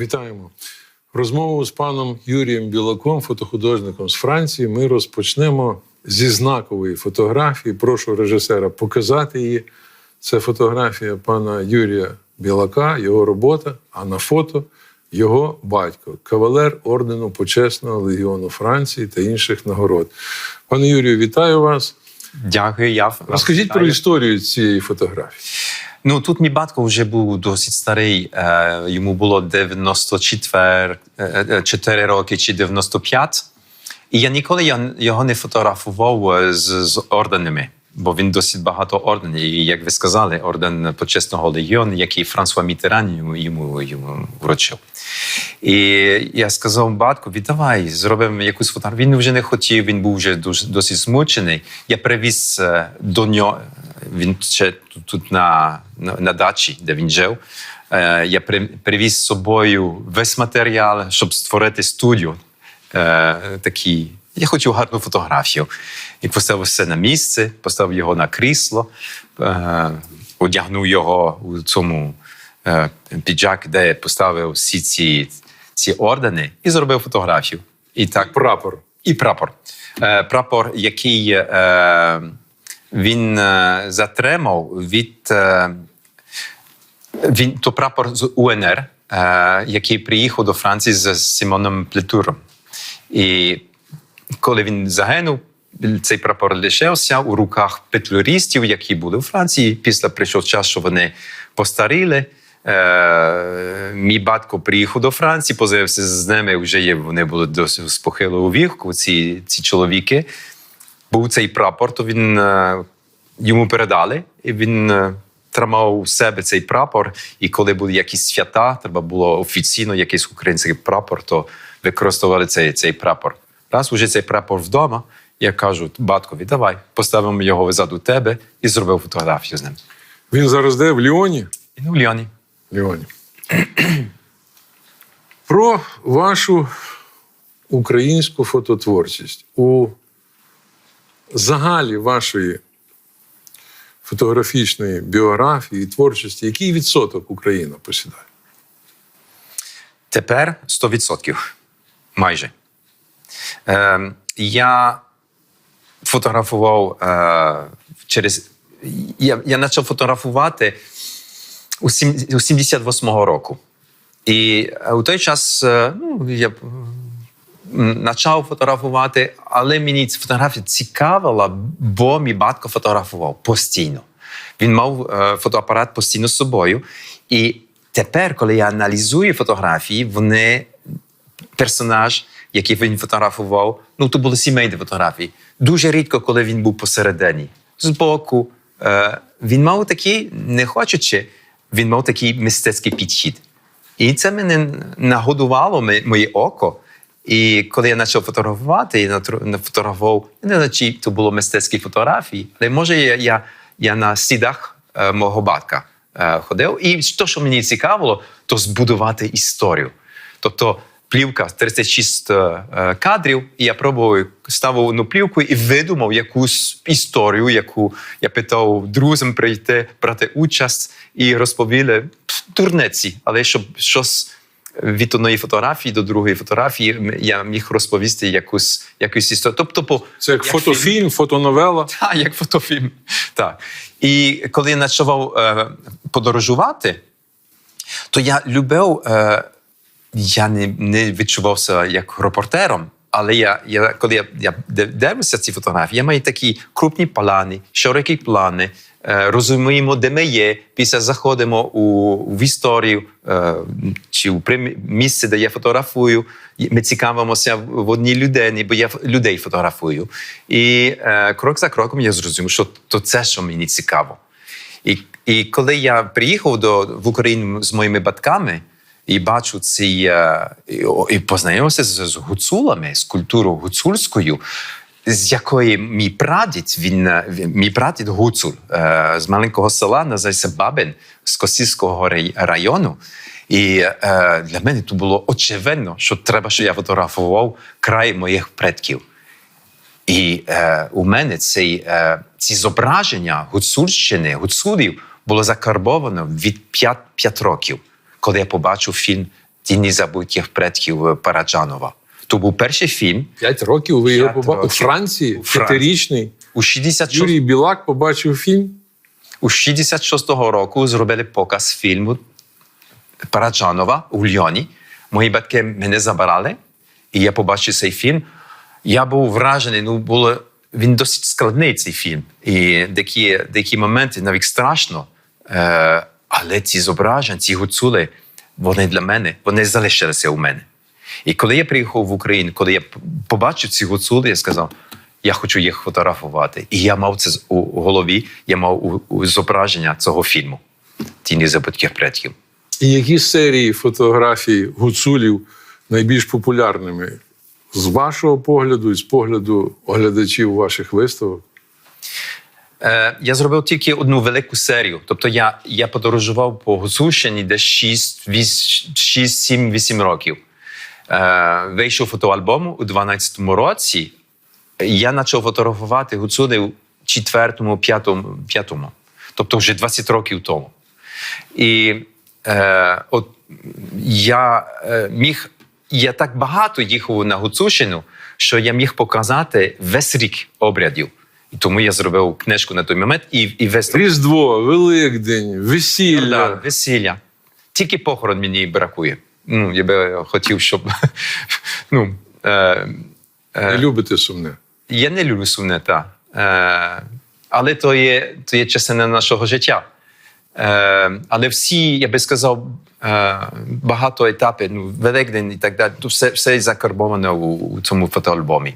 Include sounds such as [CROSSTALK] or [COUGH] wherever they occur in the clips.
Вітаємо. Розмову з паном Юрієм Білаком, фотохудожником з Франції. Ми розпочнемо зі знакової фотографії. Прошу режисера показати її. Це фотографія пана Юрія Білака, його робота, а на фото його батько, кавалер ордену Почесного легіону Франції та інших нагород. Пане Юрію, вітаю вас. Дякую, я Розкажіть про історію цієї фотографії. Ну тут мій батько вже був досить старий. Е, йому було 94 е, е, 4 роки чи 95. І я ніколи його не фотографував е, з, з орденами, бо він досить багато орденів. І як ви сказали, орден почесного легіону, який Франсуа Мітеран йому, йому, вручив. І я сказав батьку, віддавай, зробимо якусь фотографію. Він вже не хотів, він був вже дуже досить змучений. Я привіз е, до нього. Він ще тут, тут на, на, на дачі, де він жив. Е, я при, привіз з собою весь матеріал, щоб створити студію. Е, такі. Я хотів гарну фотографію. І поставив все на місце, поставив його на крісло, е, одягнув його у цьому е, піджак, де поставив всі ці, ці ордени, і зробив фотографію. І так Прапор. і прапор. Е, прапор, який е, він е, затримав від. Е, він то прапор з УНР, е, який приїхав до Франції з Симоном Плетуром. І коли він загинув, цей прапор лишився у руках петлюристів, які були у Франції. Після прийшов час, що вони постаріли. Мій батько приїхав до Франції, позивився з ними. Вже є, вони були досить з похилого віку, ці, ці чоловіки. Був цей прапор, то він е, йому передали, і він е, тримав у себе цей прапор. І коли були якісь свята, треба було офіційно якийсь український прапор, то використовували цей, цей прапор. Раз уже цей прапор вдома, я кажу, батькові, давай, поставимо його ззаду тебе і зробив фотографію з ним. Він зараз де в Ліоні? І ну, Ліоні. Ліоні. Про вашу українську фототворчість у загалі вашої фотографічної біографії і творчості, який відсоток Україна посідає? Тепер 100%. Майже. Е, я фотографував е, через. Я, почав фотографувати у, сім, 78-го року. І е, у той час е, ну, я почав фотографувати, але мені ця фотографія цікавила, бо мій батько фотографував постійно. Він мав е, фотоапарат постійно з собою. І тепер, коли я аналізую фотографії, вони персонаж, який він фотографував, ну то були сімейні фотографії. Дуже рідко, коли він був посередині, збоку. Е, він мав такий, не хочучи, він мав такий мистецький підхід. І це мене нагодувало моє, моє око. І коли я почав фотографувати, я нафотографував, я не знаю, чи то було мистецькі фотографії, але може я, я, я на слідах е, мого батька е, ходив. І те, що мені цікавило, то збудувати історію. Тобто плівка 36 е, кадрів, і я пробував ставив одну плівку і видумав якусь історію, яку я питав друзям прийти, брати участь і розповіли пф, дурниці, але щоб щось. Від одної фотографії до другої фотографії я міг розповісти якусь, якусь історію. Тобто, по, Це як як фотофільм, фотоновела. [LAUGHS] так, як фотофільм. Так. І коли я почав е, подорожувати, то я любив, е, я не, не відчувався як репортером. Але я, я коли я, я дивлюся ці фотографії, я маю такі крупні плани, широкі плани, розуміємо, де ми є. Після заходимо у, в історію е, чи у місце, де я фотографую. Ми цікавимося в одній людині, бо я людей фотографую. І е, крок за кроком я зрозумів, що то це, що мені цікаво. І, і коли я приїхав до, в Україну з моїми батьками і бачу ці е, і, познайомився з гуцулами, з культурою гуцульською, з якої мій прадід, він, е, мій прадід гуцул е, з маленького села, називається Бабин з Косівського району. І е, для мене тут було очевидно, що треба, щоб я фотографував край моїх предків. І е, у мене цей, е, ці зображення гуцульщини, гуцулів було закарбовано від 5, 5 років, коли я побачив фільм Тіні забутих предків Параджанова. То був перший фільм П'ять років ви його побачили. У. Франції, п'ятирічний. у 66 Юрій Білак побачив фільм. У 66-го року зробили показ фільму Параджанова у Льйоні. Мої батьки мене забирали, і я побачив цей фільм. Я був вражений. Ну, було, він досить складний цей фільм. І деякі, деякі моменти навіть страшно. Е, але ці зображення, ці гуцули, вони для мене, вони залишилися у мене. І коли я приїхав в Україну, коли я побачив ці гуцули, я сказав, я хочу їх фотографувати. І я мав це у голові, я мав у, у зображення цього фільму Тіні забутких предків. І які серії фотографій гуцулів найбільш популярними? З вашого погляду і з погляду оглядачів ваших виставок? Е, я зробив тільки одну велику серію. Тобто я, я подорожував по Гуцульщині десь 6, 6 7, 8 років. Е, вийшов фотоальбом у 12-му році. Я почав фотографувати гуцули у 4-му, 5-му, 5-му. Тобто вже 20 років тому. І е, от я е, міг, я так багато їхав на Гуцульщину, що я міг показати весь рік обрядів. І тому я зробив книжку на той момент і, і весь Різдво, Великдень, весілля. Да, весілля. Тільки похорон мені бракує. Ну, я би хотів, щоб. [LAUGHS] ну, е, Не любите сумне. я не люблю сумне, та. Е, але то є, то є частина нашого життя. Е, але всі, я би сказав, е, багато етапів, ну, Великдень і так далі, то все, все закарбоване у, у цьому фотоальбомі.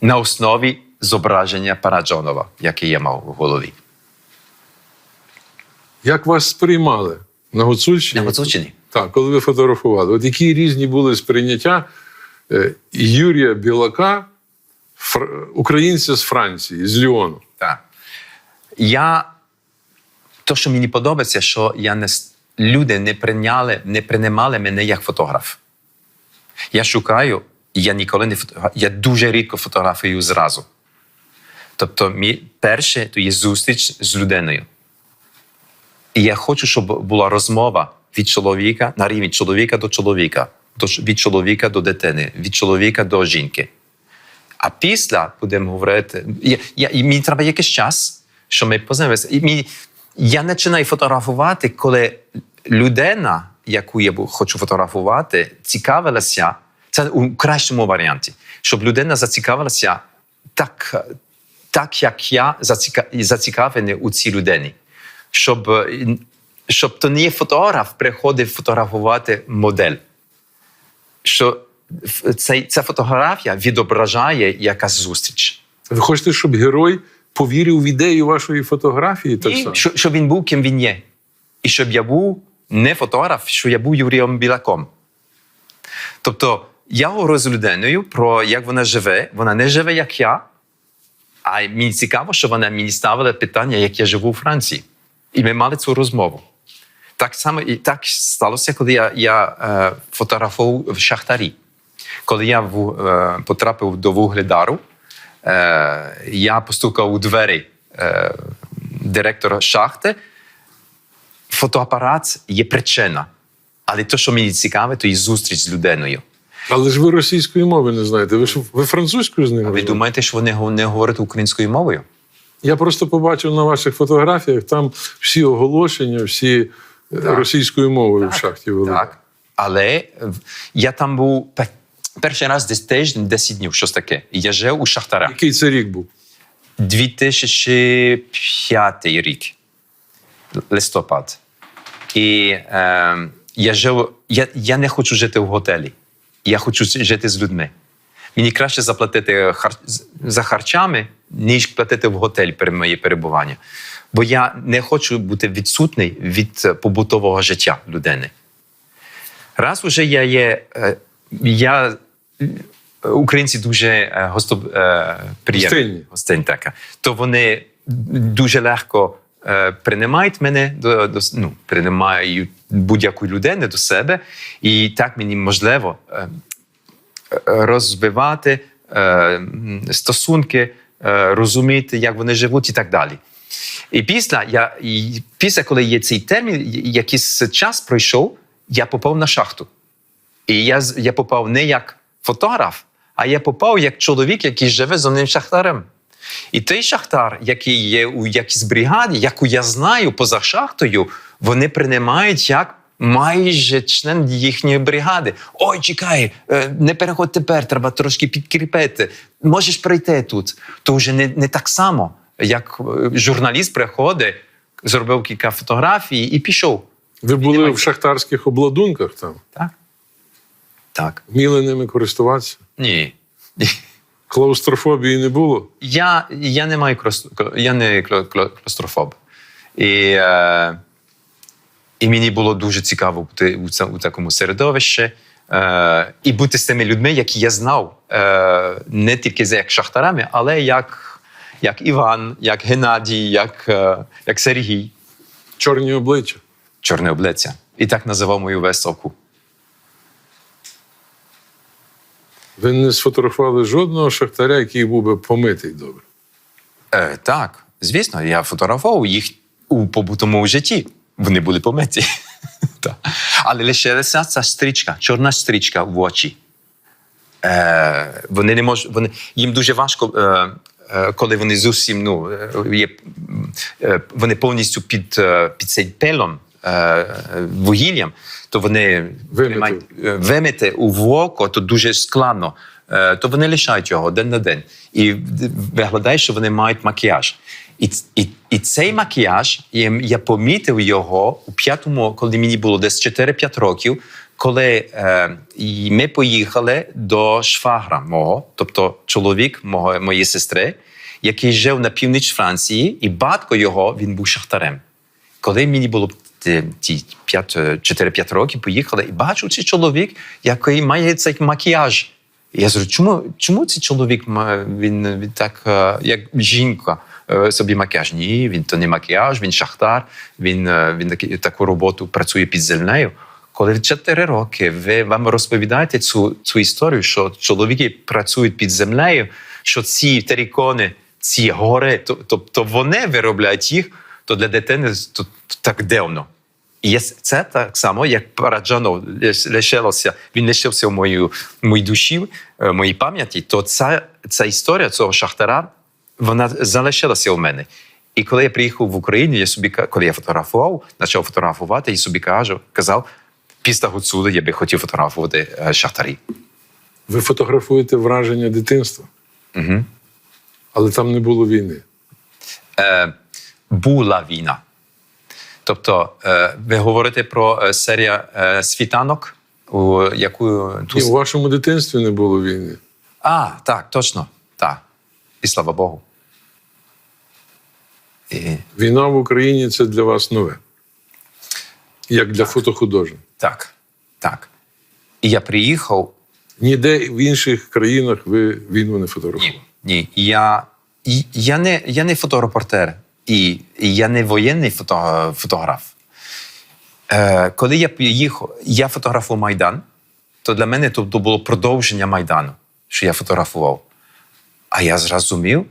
На основі зображення Параджонова, яке я мав у голові. Як вас сприймали на Гуцульщині? На Гуцульщині? Так, коли ви фотографували. От які різні були сприйняття е, Юрія Білака, українця з Франції, з Ліону. Так. Я то, що мені подобається, що я не люди не прийняли, не приймали мене як фотограф. Я шукаю, я ніколи не фото... я дуже рідко фотографую зразу. Тобто, перше то є зустріч з людиною. І я хочу, щоб була розмова від чоловіка на рівні чоловіка до чоловіка, від чоловіка до дитини, від чоловіка до жінки. А після будемо говорити. Я, я, і мені треба якийсь час, що ми мені, я починаю фотографувати, коли людина, яку я хочу фотографувати, цікавилася. Це у кращому варіанті, щоб людина зацікавилася так, так як я заціка, зацікавлений у цій людині. Щоб, е, щоб то не фотограф приходив фотографувати модель що цей, ця фотографія відображає якась зустріч. Ви хочете, щоб герой повірив в ідею вашої фотографії? Так само? що- щоб він був ким він є. І щоб я був не фотограф, що я був Юрієм Білаком. Тобто я говорю з людиною про як вона живе. Вона не живе, як я. А мені цікаво, що вона мені ставила питання, як я живу у Франції. І ми мали цю розмову. Так само і так сталося, коли я, я е, фотографував в Шахтарі. Коли я в, е, потрапив до Вугледару, е, я постукав у двері е, директора шахти. Фотоапарат є причина. Але те, що мені цікаве, то є зустріч з людиною. Але ж ви російської мови не знаєте. Ви ж ви французькою з ними? А ви думаєте, що вони не говорять українською мовою? Я просто побачив на ваших фотографіях там всі оголошення, всі е, російською мовою в шахті великій. Так. Але я там був перший раз десь тиждень, 10 днів, щось таке. І я жив у Шахтарах. Який це рік був? 2005 рік, листопад. І е, я жив, я, я не хочу жити в готелі. Я хочу жити з людьми. Мені краще заплатити хар... за харчами, ніж платити в готель при моє перебування. Бо я не хочу бути відсутний від е, побутового життя людини. Раз уже я є, е, я українці дуже е, гостоприємні. Гостинні. Гостинні, так. То вони дуже легко приймають мене до, до ну, приймають будь-яку людину до себе, і так мені можливо розвивати стосунки, розуміти, як вони живуть, і так далі. І після, я, і після, коли є цей термін, якийсь час пройшов, я попав на шахту. І я, я попав не як фотограф, а я попав як чоловік, який живе з одним шахтарем. І той шахтар, який є у якійсь бригаді, яку я знаю поза шахтою, вони приймають як майже член їхньої бригади. Ой, чекай, е, не переходь тепер, треба трошки підкріпити. Можеш прийти тут. То вже не, не так само, як е, журналіст приходить, зробив кілька фотографій і пішов. Ви були Піднімайте. в шахтарських обладунках там, Так? Так. вміли ними користуватися. Ні. Клаустрофобії не було. Я, я не маю я не кла- кла- клаустрофоб. І, е, і мені було дуже цікаво бути у, це- у такому середовищі е, і бути з тими людьми, які я знав е, не тільки як шахтарами, але як, як Іван, як Геннадій, як, е, як Сергій, Чорні обличчя. чорне обличчя. І так називав мою виставку. Ви не сфотографували жодного шахтаря, який був би помитий добре. Е, так, звісно, я фотографував їх у побутовому житті. Вони були помиті. [LAUGHS] Але лишилася ця стрічка, чорна стрічка в очі. Е, вони не можуть, вони, їм дуже важко, е, коли вони зовсім ну, е, є, е, вони повністю під, е, під цей пилом, е, вугіллям, то вони Вимити. е, у око, то дуже складно. Е, То вони лишають його день на день. І виглядає, що вони мають макіяж. І, і, і цей макіяж, я помітив його у п'ятому, коли мені було десь 4-5 років, коли е, ми поїхали до швагра мого, тобто чоловік мого, моєї сестри, який жив на північ Франції, і батько його він був шахтарем. Коли мені було ті- ті 4-5 років, поїхали, і бачу цей чоловік, який має цей макіяж. Я кажу, чому, чому цей чоловік він, він так, е, як жінка, е, собі макіяж? Ні, він то не макіяж, він шахтар, він, е, він таку роботу працює під землею. Коли в 4 роки ви вам розповідаєте цю, цю історію, що чоловіки працюють під землею, що ці терикони, ці гори, то- тобто вони виробляють їх, то для дитини то, так дивно. І це так само, як Параджанов лишилося, він лишився в в моїй душі, е, в моїй пам'яті, то ця, ця історія цього шахтара, вона залишилася у мене. І коли я приїхав в Україну, я собі коли я фотографував, почав фотографувати, і собі кажу, казав, після Гуцули я би хотів фотографувати е, шахтарі. Ви фотографуєте враження дитинства, Угу. але там не було війни. Е, була війна. Тобто, е, ви говорите про е, серію е, світанок, у яку ту Ні, у вашому дитинстві не було війни. А, так, точно. Так. І слава Богу. І, Війна в Україні це для вас нове. Як для фотохудожника. так, так. І я приїхав. Ніде в інших країнах ви війну не фотографували. Ні, ні. Я, я, не, я не фоторепортер, і, я не воєнний фото, фотограф. Е, коли я приїхав, я фотографував Майдан, то для мене то, було продовження Майдану, що я фотографував. А я зрозумів,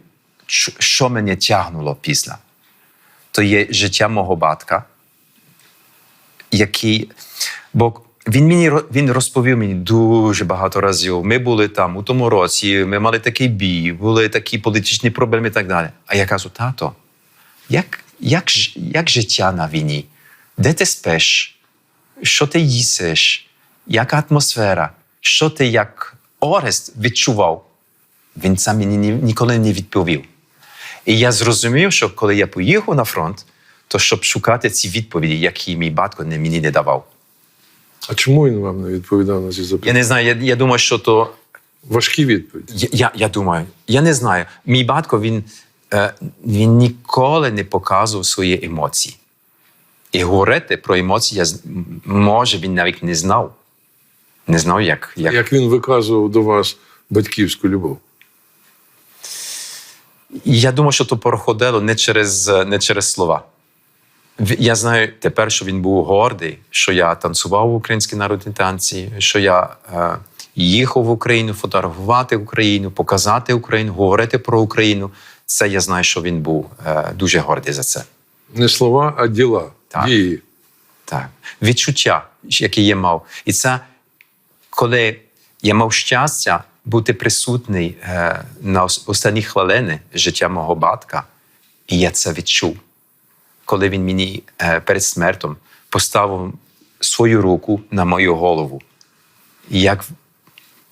що мене тягнуло після. То є життя мого батька, який. Бо він мені він розповів мені дуже багато разів. Ми були там у тому році, ми мали такий бій, були такі політичні проблеми і так далі. А я кажу, тато, як, як, як життя на війні? Де ти спиш? Що ти їсиш? Яка атмосфера? Що ти як Орест відчував? Він сам мені ні- ніколи не відповів. І я зрозумів, що коли я поїхав на фронт, то щоб шукати ці відповіді, які мій батько не- мені не давав. А чому він вам не відповідав на ці Я не знаю, я, я думаю, що то. Важкі відповіді. Я, я, я думаю, я не знаю. Мій батько він, е, він ніколи не показував свої емоції. І говорити про емоції, я, може, він навіть не знав. Не знав, як. як... Як він виказував до вас батьківську любов? Я думаю, що то проходило не через, е, не через слова. Я знаю тепер, що він був гордий, що я танцював в українській народній танці, що я е, їхав в Україну фотографувати Україну, показати Україну, говорити про Україну. Це я знаю, що він був е, дуже гордий за це. Не слова, а діла, Так. дії. Так. Відчуття, яке я мав. І це коли я мав щастя бути присутній е, на останні хвилини життя мого батька, і я це відчув, коли він мені е, перед смертю поставив свою руку на мою голову. І як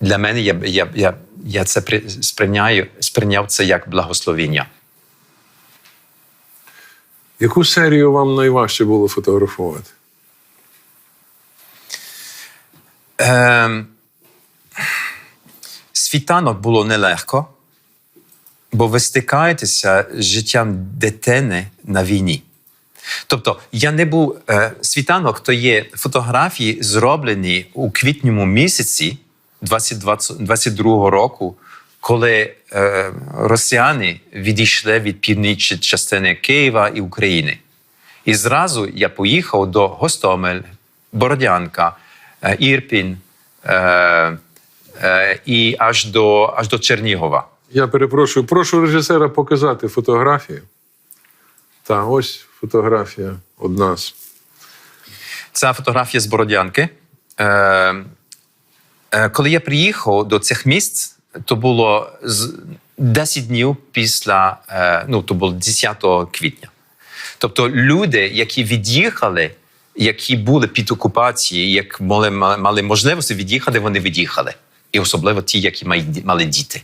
для мене я, я, я, я це сприйняю, сприйняв це як благословіння. Яку серію вам найважче було фотографувати? Ем, світанок було нелегко, бо ви стикаєтеся з життям дитини на війні. Тобто, я не був е, світанок, то є фотографії, зроблені у квітньому місяці 2022 року, коли е, росіяни відійшли від північної частини Києва і України. І зразу я поїхав до Гостомель, Бородянка, е, Ірпінь е, е, і аж до, аж до Чернігова. Я перепрошую, прошу режисера показати фотографію. Та ось фотографія одна з. Ця фотографія з Бородянки. Е, е, коли я приїхав до цих місць, то було з 10 днів після, е, ну, то було 10 квітня. Тобто люди, які від'їхали, які були під окупацією, як мали, мали можливості від'їхати, вони від'їхали. І особливо ті, які мали діти.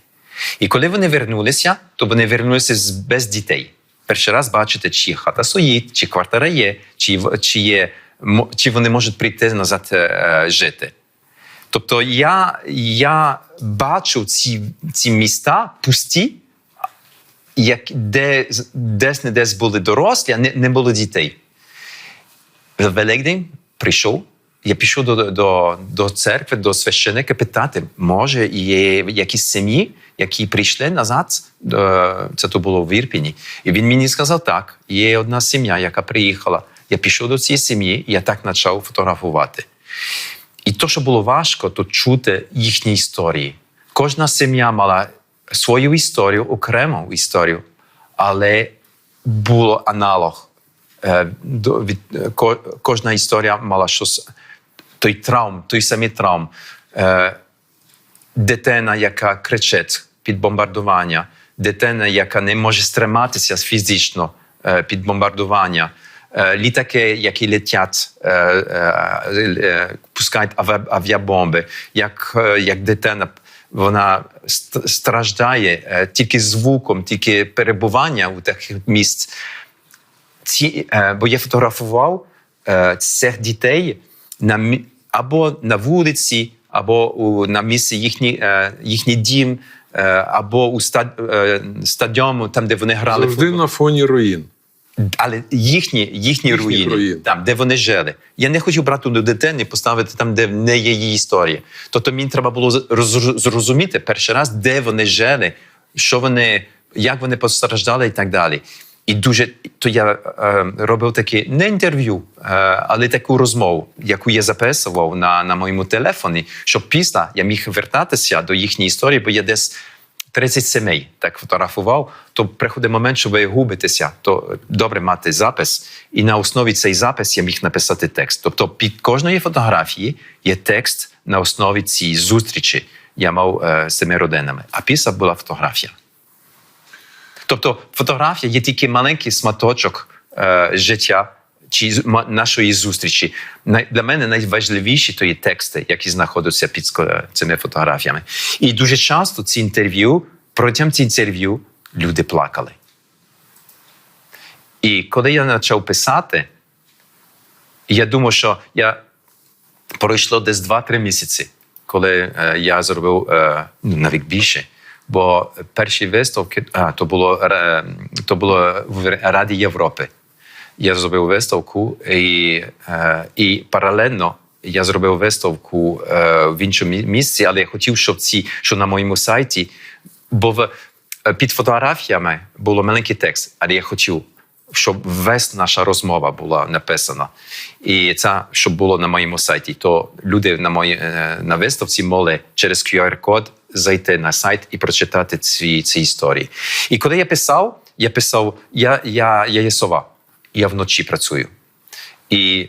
І коли вони вернулися, то вони вернулися без дітей. Перший раз бачите, чи хата стоїть, чи квартира є, чи, чи, є, чи вони можуть прийти назад е, жити. Тобто я, я бачу ці, ці міста пусті, як, де десь не десь були дорослі, а не, не було дітей. Великдень прийшов, я пішов до, до, до церкви, до священика питати, може, є якісь сім'ї, які прийшли назад, е, це то було в Ірпіні. І він мені сказав, так, є одна сім'я, яка приїхала. Я пішов до цієї сім'ї, і я так почав фотографувати. І то, що було важко, то чути їхні історії. Кожна сім'я мала свою історію, окрему історію, але було аналог. Е, е, кожна історія мала щось, той травм, той самий травм. Е, дитина, яка кричить під бомбардування, дитина, яка не може стриматися фізично е, під бомбардування, е, літаки, які летять, пускають авіабомби, як, як дитина. Вона страждає тільки звуком, тільки перебування у таких місць. Ці, бо я фотографував цих дітей на, або на вулиці, або у, на місці їхній, е, їхній дім, е, або у стад, е, стадіуму, там, де вони грали. Завжди футбол. на фоні руїн. Але їхні, їхні, Їхні руїни, руїни. там, де вони жили. Я не хочу брати до дитини, поставити там, де не є її історія. Тобто мені треба було зрозуміти перший раз, де вони жили, що вони, як вони постраждали і так далі. І дуже то я е, робив таке не інтерв'ю, е, але таку розмову, яку я записував на, на моєму телефоні, щоб після я міг вертатися до їхньої історії, бо я десь 30 сімей так фотографував, то приходить момент, що ви губитеся, то добре мати запис, і на основі цей запис я міг написати текст. Тобто під кожної фотографії є текст на основі цієї зустрічі я мав е, з родинами, а після була фотографія. Тобто фотографія є тільки маленький сматочок е, життя чи нашої зустрічі. Для мене найважливіші то є тексти, які знаходяться під цими фотографіями. І дуже часто ці інтерв'ю, протягом цих інтерв'ю люди плакали. І коли я почав писати, я думав, що я пройшло десь 2-3 місяці, коли е, я зробив е, ну, навіть більше. Бо перші виставки а, то було е, то було в Раді Європи. Я зробив виставку, і, е, і паралельно я зробив виставку е, в іншому місці, але я хотів, щоб ці, що на моєму сайті, бо в, під фотографіями було маленький текст, але я хотів, щоб весь наша розмова була написана. І це, щоб було на моєму сайті, то люди на моїй е, на виставці могли через QR-код зайти на сайт і прочитати ці, ці історії. І коли я писав, я писав: я, я, я є сова, я вночі працюю. І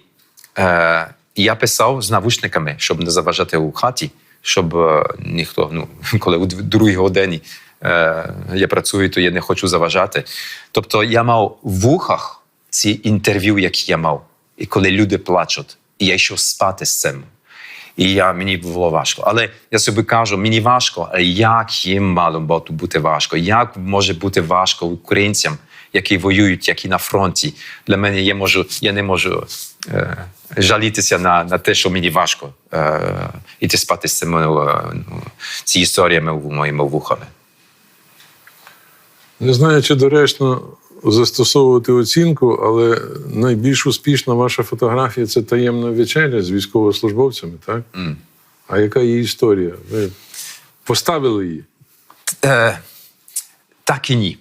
е, я писав з навушниками, щоб не заважати у хаті, щоб е, ніхто, ну, коли у другій годині е, я працюю, то я не хочу заважати. Тобто я мав в вухах ці інтерв'ю, які я мав. І коли люди плачуть, і я йшов спати з цим. І я, мені було важко. Але я собі кажу, мені важко, але як їм мало бути- важко? Як може бути важко українцям, які воюють, які на фронті? Для мене я, можу, я не можу е, жалітися на, на те, що мені важко е, іти спати з цими е, ну, ці історіями в моїми вухами. Не знаю, чи доречно застосовувати оцінку, але найбільш успішна ваша фотографія це таємна вечеря з військовослужбовцями, так? М. А яка її історія? Ви поставили її? Е, так і ні.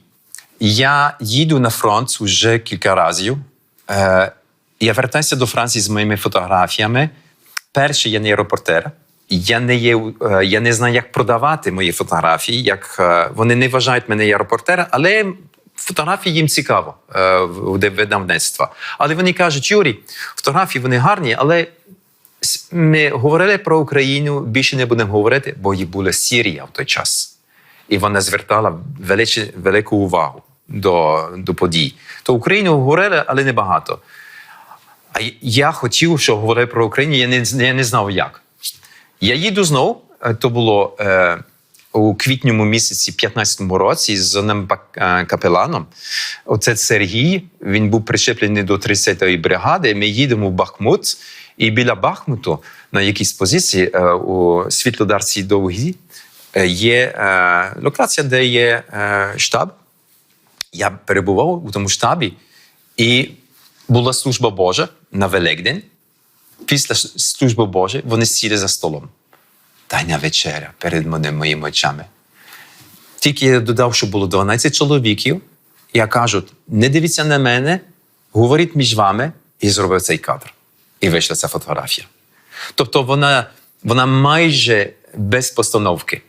Я їду на фронт вже кілька разів. Е, я вертаюся до Франції з моїми фотографіями. Перше, я не є репортер. Я не, є, я не знаю, як продавати мої фотографії. Як, е, вони не вважають мене я репортера, але фотографії їм цікаво е, в видавництва. Але вони кажуть, Юрій, фотографії вони гарні, але ми говорили про Україну, більше не будемо говорити, бо їй була Сірія в той час. І вона звертала величе, велику увагу до, до подій. То Україну говорили, але не багато. А я хотів, що говорили про Україну, я не, я не знав як. Я їду знов, е, то було е, у квітньому місяці 15-му році з одним е, капеланом. Оце Сергій, він був причеплений до 30-ї бригади. Ми їдемо в Бахмут, і біля Бахмуту на якійсь позиції е, у Світлодарці довгі е, є локація, де є штаб. Я перебував у тому штабі, і була служба Божа на Великдень. Після служби Божої вони сіли за столом. Тайна вечеря перед мони- моїми очами. Тільки я додав, що було 12 чоловіків, і я кажу: не дивіться на мене, говоріть між вами, і зробив цей кадр. І вийшла ця фотографія. Тобто вона, вона майже без постановки.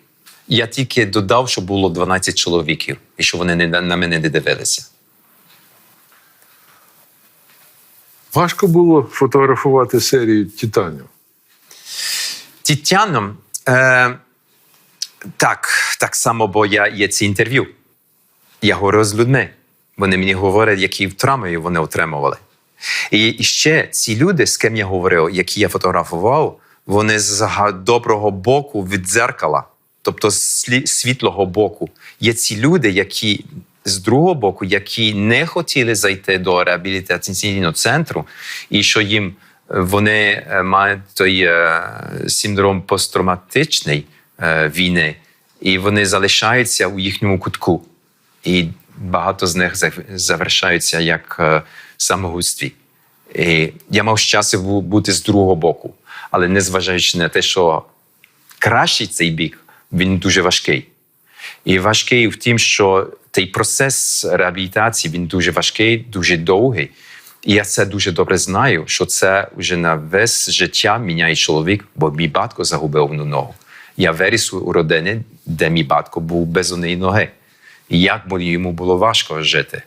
Я тільки додав, що було 12 чоловіків, і що вони не, на мене не дивилися. Важко було фотографувати серію Титанів. Тітяном, е, так, так само, бо я є ці інтерв'ю. Я говорю з людьми. Вони мені говорять, які травми вони отримували. І, ще ці люди, з ким я говорив, які я фотографував, вони з доброго боку від дзеркала, тобто з світлого боку. Є ці люди, які з другого боку, які не хотіли зайти до реабілітаційного центру, і що їм вони е, мають той е, синдром посттравматичний е, війни, і вони залишаються у їхньому кутку. І багато з них завершаються як самогубстві. І я мав щастя бути з другого боку, але незважаючи на те, що кращий цей бік, він дуже важкий. І важкий в тім, що цей процес реабілітації він дуже важкий, дуже довгий. Я це дуже добре знаю, що це вже на весь життя міняє чоловік, бо мій батько загубив одну ногу. Я виріс у родині, де мій батько був без однієї ноги. І як йому було важко жити.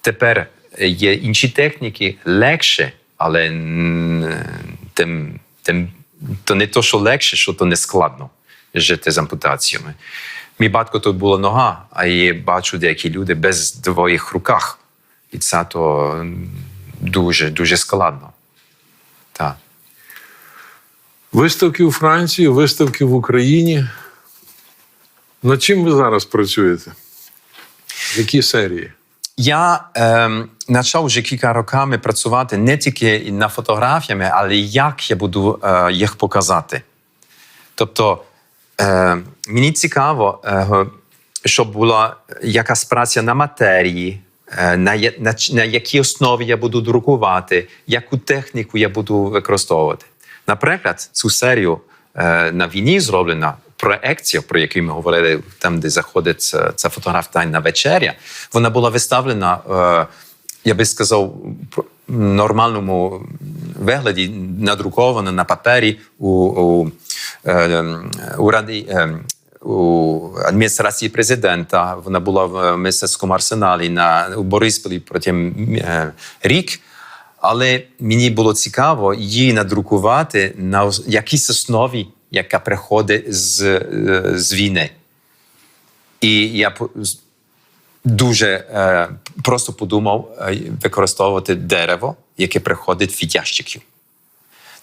Тепер є інші техніки легше, але тим, тим, то не то, що легше, що то не складно жити з ампутаціями. Мій батько тут була нога, а я бачу деякі люди без двоїх руках. І це то дуже, дуже складно. Так. Виставки у Франції, виставки в Україні. Над чим ви зараз працюєте? Які серії? Я ем, почав вже кілька роками працювати не тільки над фотографіями, але як я буду е, їх показати. Тобто е, мені цікаво, е, щоб була якась праця на матерії, е, на, я- на, на якій основі я буду друкувати, яку техніку я буду використовувати. Наприклад, цю серію е, на війні зроблена проекція, про яку ми говорили, там, де заходить е, ця фотограф тайна вечеря, вона була виставлена, е, я би сказав, про- нормальному вигляді, надрукована на папері у, у, е, у, раді, е, у адміністрації президента. Вона була в мистецькому арсеналі на у Борисполі протягом е, рік. Але мені було цікаво її надрукувати на якійсь основі яка приходить з, е, з війни. І я дуже е, просто подумав е, використовувати дерево, яке приходить від ящиків.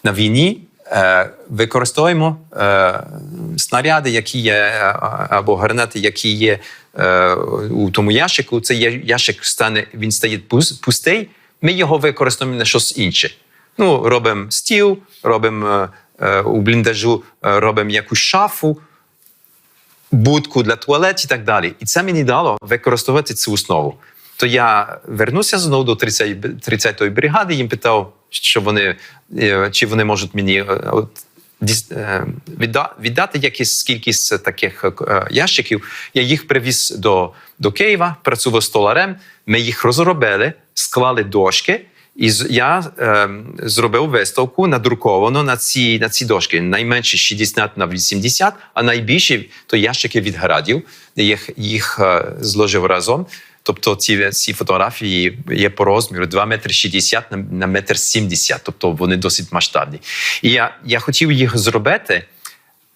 На війні е, використовуємо е, снаряди, які є, е, або гранати, які є е, у тому ящику. Цей ящик стане, він стає пустий. Ми його використовуємо на щось інше. Ну, робимо стіл, робимо е, е, у бліндажу, е, робимо якусь шафу, будку для туалетів і так далі. І це мені дало використовувати цю основу. То я вернувся знову до 30 30-ї бригади, їм питав, що вони, е, чи вони можуть мені е, от, е, відда- віддати якісь кількість таких ящиків. Я їх привіз до, до Києва, працював столарем. Ми їх розробили, склали дошки. І я е, зробив виставку надруковано на ці, на ці дошки. Найменші 60 на 80, а найбільші то ящики від градів, їх, їх зложив разом. Тобто ці, ці фотографії є по розміру 2 метри 60 на, на метр 70, тобто вони досить масштабні. І я, я хотів їх зробити.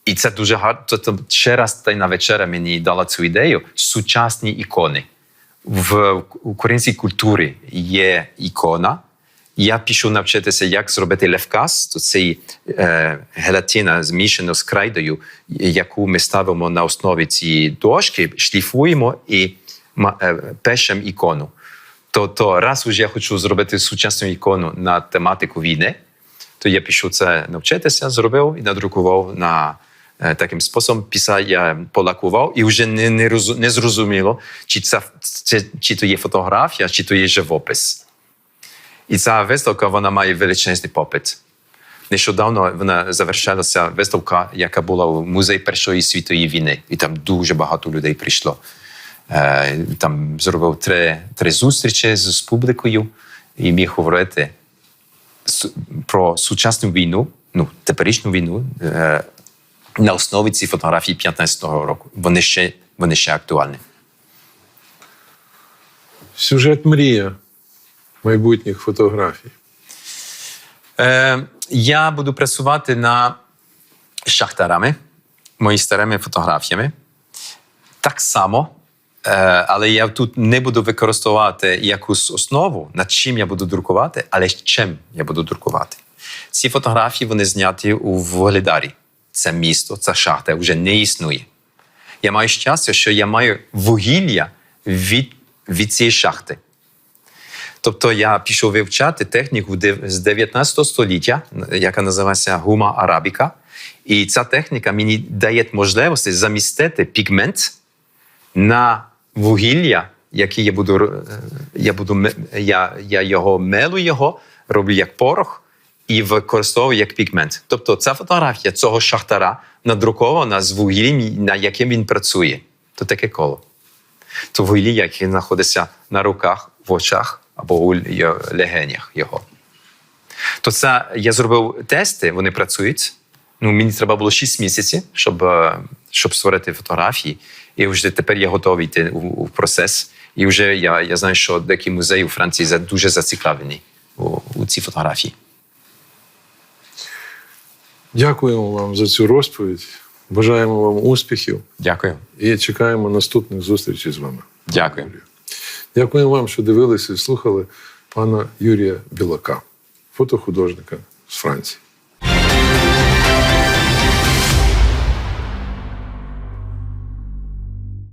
І це дуже гарно. Тобто ще раз тайна вечеря мені дала цю ідею. Сучасні ікони. В українській культурі є ікона. Я пішов навчитися, як зробити левкас, то це е, гелатина змішана з крайдою, яку ми ставимо на основі цієї дошки, шліфуємо і пишемо ікону. То, то раз уже я хочу зробити сучасну ікону на тематику війни, то я пішов це навчитися, зробив і надрукував на е, таким способом. Після я полакував, і вже не, не, розу- не зрозуміло, чи, це, це, чи то є фотографія, чи то є живопис. І ця виставка вона має величезний попит. Нещодавно вона завершилася виставка, яка була у музеї Першої світової війни, і там дуже багато людей прийшло. Е, Там зробив три, три зустрічі з, з публікою і міг говорити про сучасну війну, ну теперішню війну, е, на основі цієї фотографії 15-го року. Вони ще, вони ще актуальні. Сюжет мрія майбутніх фотографій. Е, я буду працювати над шахтарами, мої старими фотографіями. Так само, але я тут не буду використовувати якусь основу, над чим я буду друкувати, але чим я буду друкувати. Ці фотографії вони зняті у Вугледарі. Це місто, ця шахта вже не існує. Я маю щастя, що я маю вугілля від, від цієї шахти. Тобто я пішов вивчати техніку з 19 століття, яка називається гума арабіка. І ця техніка мені дає можливість замістити пігмент на вугілля, який я буду, е, я буду я, я його мелу його, роблю як порох і використовую як пігмент. Тобто ця фотографія цього шахтара надрукована з вугіллям, на яким він працює. То таке коло то вугілля, яке знаходиться на руках, в очах або у легенях його. То це я зробив тести, вони працюють. Ну, мені треба було 6 місяців, щоб, е, щоб створити фотографії. І вже тепер я готовий йти у, у процес. І вже я, я знаю, що деякі музеї у Франції дуже зацікавлені у, у ці фотографії. Дякуємо вам за цю розповідь. Бажаємо вам успіхів Дякую. і чекаємо наступних зустрічей з вами. Дякую. Дякую вам, що дивилися і слухали пана Юрія Білака, фотохудожника з Франції.